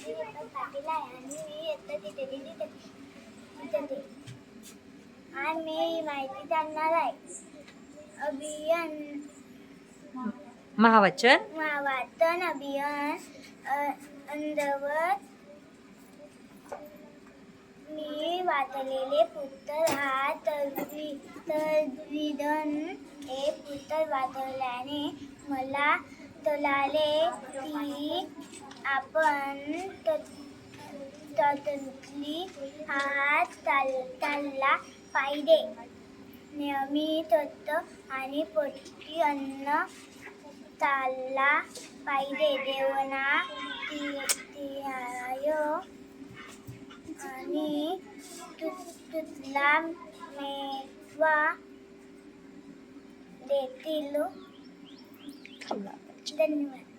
आहे आणि मी येतं तिथे तिथे ते आणि मी माहिती त्यांना आहे अभियान महावाचन? महावाचन अभियान अ, अंधवत मी वाचलेले पुस्तक हा तद्वि तद्विधन हे पुस्तक वाचल्याने मला तलाले ती आपण त- त्यातली हात चाल चालला पाहिजे नियमित होतं आणि पोटकी अन्न चालला पाहिजे देवना तिहाय आणि तु- तुला मेवा देतील धन्यवाद